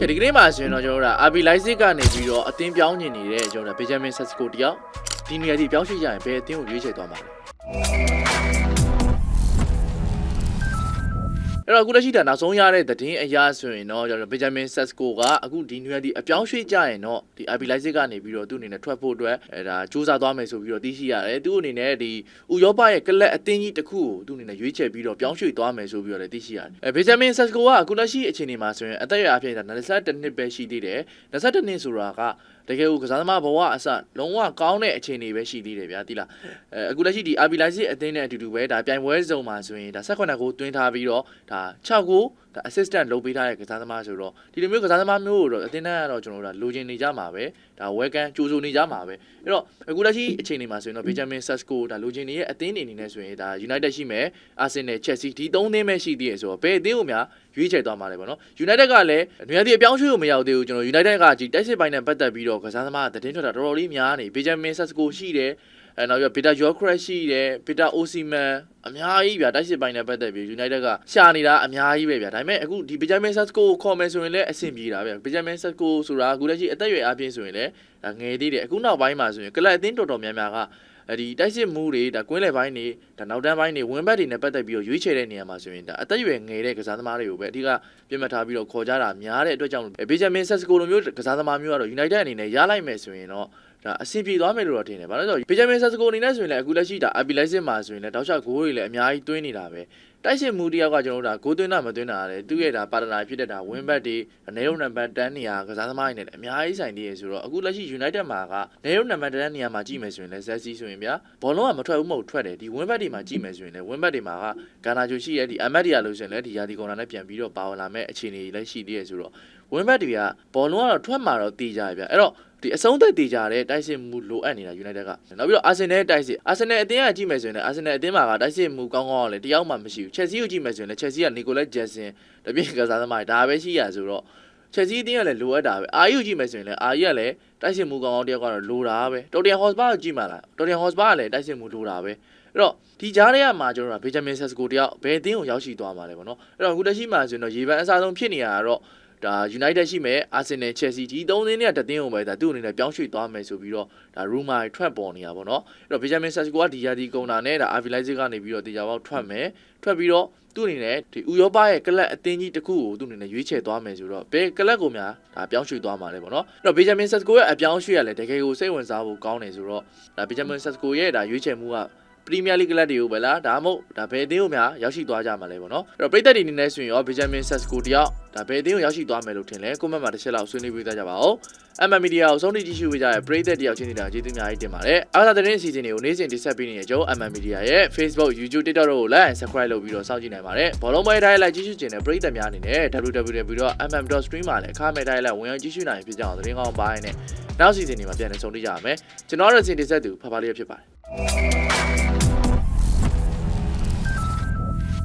ကဲဒီကနေ့မှာဆိုရင်တော့ကျွန်တော်တို့က RB Leipzig ကနေပြီးတော့အသင်းပြောင်းနေနေတဲ့ကျွန်တော်တို့ Benjamin Sesko တယောက်ဒီနေရာဒီပြောင်းရွှေ့ကြရင်ဘယ်အသင်းကိုရွေးချယ်သွားမှာလဲ အဲ့တော့အခုလက်ရှိဒါနောက်ဆုံးရတဲ့သတင်းအရဆိုရင်တော့ကျွန်တော် Benjamin Sesko ကအခုဒီနေရာဒီအပြောင်းရွှေ့ကြရင်တော့ဒီ RB Leipzig ကနေပြီးတော့သူ့အနေနဲ့ထွက်ဖို့အတွက်အဲဒါစူးစမ်းသွားမယ်ဆိုပြီးတော့သိရှိရတယ်သူ့အနေနဲ့ဒီဥရောပရဲ့ကလပ်အသင်းကြီးတစ်ခုကိုသူ့အနေနဲ့ရွေးချယ်ပြီးတော့ပြောင်းရွှေ့သွားမယ်ဆိုပြီးတော့လည်းသိရှိရတယ်အဲ Benjamin Sesko ကအခုလက်ရှိအခြေအနေမှာဆိုရင်အသက်အရွယ်အဖြစ်ဒါ22နှစ်ပဲရှိသေးတယ်22နှစ်ဆိုတာကတကယ်ကိုကစားသမားဘဝအစလုံးဝကောင်းတဲ့အခြေအနေပဲရှိသေးတယ်ဗျာတိလားအဲအခုလက်ရှိဒီ RB Leipzig အသင်းနဲ့အတူတူပဲဒါပြိုင်ပွဲစုံမှာဆိုရင်ဒါ18ကိုတွင်းထားပြီးတော့ဒါ6ကိုဒါ assistant လုပ်ပေးထားတဲ့ကစားသမားဆိုတော့ဒီလိုမျိုးကစားသမားမျိုးကိုတော့အသင်းနဲ့ကတော့ကျွန်တော်တို့ဒါလိုချင်နေကြမှာပဲဒါ welcome ကြိုးဆိုနေကြမှာပဲအဲ့တော့အခုလက်ရှိအခြေအနေမှာဆိုရင်တော့ Benjamin Sesko ဒါလိုချင်နေရဲ့အသင်းတွေအနေနဲ့ဆိုရင်ဒါ United ရှိမယ် Arsenal Chelsea ဒီ၃သင်းပဲရှိသေးတယ်ဆိုတော့ဘယ်အသင်းကိုများရွေးချယ်သွားမှာလဲပေါ့နော် United ကလည်းနေရာဒီအပြောင်းရွှေ့ကိုမရောက်သေးဘူးကျွန်တော် United ကဒီတိုက်စစ်ပိုင်းနဲ့ပတ်သက်ပြီးတော့ကစားသမားသတင်းထွက်တာတော်တော်လေးများနေ Benjamin Sesko ရှိတယ် အဲနောက်ပြီး Peter Gyökeres ရှိတယ် Peter Osimhen အများကြီးဗျာတိုက်စစ်ပိုင်းနဲ့ပတ်သက်ပြီး United ကရှာနေတာအများကြီးပဲဗျာဒါပေမဲ့အခုဒီ Benjamin Sesko ကိုခေါ်မယ်ဆိုရင်လည်းအဆင်ပြေတာဗျာ Benjamin Sesko ဆိုတာအခုလက်ရှိအသက်အရွယ်အပြည့်ဆိုရင်လည်းဒါငယ်သေးတယ်အခုနောက်ပိုင်းမှာဆိုရင်ကလပ်အသင်းတော်တော်များများကအဲဒီတိုက်စစ်မှုတွေဒါကွင်းလယ်ပိုင်းတွေဒါနောက်တန်းပိုင်းတွေဝင်းဘက်တွေနဲ့ပတ်သက်ပြီးတော့ရွေးချယ်တဲ့နေရာမှာဆိုရင်ဒါအသက်အရွယ်ငယ်တဲ့ကစားသမားတွေကိုပဲအဓိကပြတ်မှတ်ထားပြီးတော့ခေါ်ကြတာများတဲ့အတွက်ကြောင့် Benjamin Sesko လိုမျိုးကစားသမားမျိုးကတော့ United အနေနဲ့ရလိုက်မယ်ဆိုရင်တော့ ဒါအဆင်ပြေသွားမယ်လို့တော့ထင်တယ်။ဘာလို့လဲဆိုတော့ Benjamin Sesko အနေနဲ့ဆိုရင်လည်းအခုလက်ရှိဒါ RB Leipzig မှာဆိုရင်လည်းတောက်လျှောက်ဂိုးတွေလည်းအများကြီးသွင်းနေတာပဲ။တိုက်စစ်မှုတယောက်ကကျွန်တော်တို့ဒါဂိုးသွင်းတာမသွင်းတာလည်းသူ့ရဲ့ဒါပါတနာဖြစ်တဲ့ဒါဝင်းဘက်တွေနေရုံနံပါတ်10နေရာကစားသမားတွေနဲ့လည်းအများကြီးဆိုင်သေးရဆိုတော့အခုလက်ရှိ United မှာကနေရုံနံပါတ်10နေရာမှာကြည့်မယ်ဆိုရင်လည်း Zessi ဆိုရင်ဗျာဘောလုံးကမထွက်ဘူးမဟုတ်ထွက်တယ်ဒီဝင်းဘက်တွေမှာကြည့်မယ်ဆိုရင်လည်းဝင်းဘက်တွေမှာကဂါနာဂျိုရှိရဲ့ဒီအမတ်ဒီယာလို့ဆိုရင်လည်းဒီယာဒီကွန်နာနဲ့ပြန်ပြီးတော့ပါဝင်လာမဲ့အခြေအနေတွေလည်းရှိသေးရဆိုတော့ဝင်းဘက်တွေကဘောလုံးကတော့ထွက်မှာတော့တည်ကြရဗျာအဲ့တော့ ဒီအဆုံးသက်တည်ကြတဲ့တိုက်စစ်မှုလိုအပ်နေတာ United ကနောက်ပြီးတော့ Arsenal တိုက်စစ် Arsenal အသင်းကကြည့်မယ်ဆိုရင်လည်း Arsenal အသင်းမှာကတိုက်စစ်မှုကောင်းကောင်းလည်းတယောက်မှမရှိဘူး Chelsea ကိုကြည့်မယ်ဆိုရင်လည်း Chelsea က Nicolas Jackson တပြည့်ကစားသမားဒါပဲရှိရဆိုတော့ Chelsea အသင်းကလည်းလိုအပ်တာပဲအာယူကြည့်မယ်ဆိုရင်လည်းအာယူကလည်းတိုက်စစ်မှုကောင်းကောင်းတယောက်ကတော့လိုတာပဲတော်တန်ဟော့စပါကိုကြည့်မှလားတော်တန်ဟော့စပါကလည်းတိုက်စစ်မှုလိုတာပဲအဲ့တော့ဒီကြားထဲမှာကျွန်တော်တို့က Benjamin Sesko တယောက်ဘယ်အသင်းကိုရောက်ရှိသွားမှာလဲပေါ့နော်အဲ့တော့အခုတက်ရှိမှဆိုရင်တော့ရေပန်းအစားဆုံးဖြစ်နေရတာတော့ ဒါ United ရှိမယ် Arsenal Chelsea ဒီသုံးသင်းနဲ့တသင်းကိုပဲဒါသူ့အနေနဲ့ပြောင်းရွှေ့သွားမယ်ဆိုပြီးတော့ဒါ rumor တွေထွက်ပေါ်နေတာပေါ့နော်အဲ့တော့ Benjamin Sesko ကဒီယာဒီကုန်တာနဲ့ဒါ RB Leipzig ကနေပြီးတော့တရားပေါက်ထွက်မယ်ထွက်ပြီးတော့သူ့အနေနဲ့ဒီဥရောပရဲ့ကလပ်အသင်းကြီးတစ်ခုကိုသူ့အနေနဲ့ရွေးချယ်သွားမယ်ဆိုတော့ဘယ်ကလပ်ကိုများဒါပြောင်းရွှေ့သွားမှာလဲပေါ့နော်အဲ့တော့ Benjamin Sesko ရဲ့အပြောင်းရွှေ့ရလဲတကယ်ကိုစိတ်ဝင်စားဖို့ကောင်းတယ်ဆိုတော့ဒါ Benjamin Sesko ရဲ့ဒါရွေးချယ်မှုက ပရီးမီးယားလိဂ်ကလပ်တွေကိုပဲလားဒါမှမဟုတ်ဒါဘယ်အသင်းကိုများရောက်ရှိသွားကြမှာလဲပေါ့နော်အဲ့တော့ပြည်သက်တွေအနေနဲ့ဆိုရင်ရော Benjamin Sesko တယောက်ဒါဘယ်အသင်းကိုရောက်ရှိသွားမယ်လို့ထင်လဲကွန်မန့်မှာတစ်ချက်လောက်ဆွေးနွေးပေးကြပါဦး MM Media ကိုဆုံးဖြတ်ကြည့်ရှုပေးကြတဲ့ပြည်သက်တယောက်ချင်းနေတာကျေးဇူးအများကြီးတင်ပါတယ်အားသာသတင်းအစီအစဉ်တွေကိုနေ့စဉ်တင်ဆက်ပေးနေတဲ့ကျွန်တော် MM Media ရဲ့ Facebook YouTube TikTok တို့ကို like and subscribe လုပ်ပြီးတော့စောင့်ကြည့်နိုင်ပါတယ်ဘောလုံးပွဲတိုင်းလိုက်ကြည့်ရှုခြင်းနဲ့ပြည်သက်များအနေနဲ့ www.mm.stream မှာလည်းအခမဲ့တိုင်းလိုက်ဝင်ရောက်ကြည့်ရှုနိုင်ဖြစ်ကြအောင်သတင်းကောင်းပိုင်းနဲ့နောက်အစီအစဉ်တွေမှာပြန်လည်ဆုံတွေ့ကြရမယ်ကျွန်တော်တို့အစီအစဉ်တင်ဆက်သူဖဖလေးဖြစ်ပါတယ်